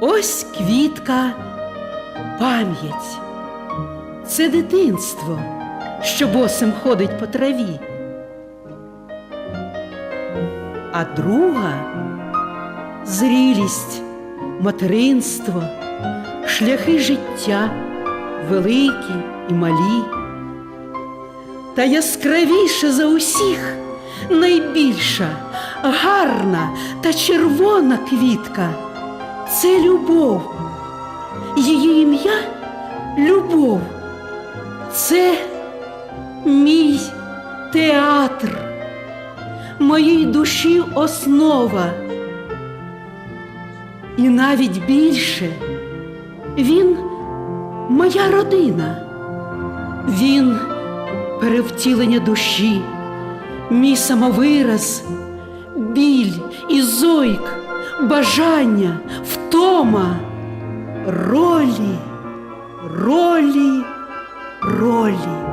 ось квітка пам'ять. Це дитинство, що босим ходить по траві. А друга зрілість, материнство, шляхи життя великі і малі. Та яскравіше за усіх найбільша, гарна та червона квітка це любов. Її ім'я любов. Це мій театр, моїй душі основа. І навіть більше він моя родина. Він перевтілення душі, мій самовираз, біль і зойк, бажання, втома, ролі, ролі, ролі.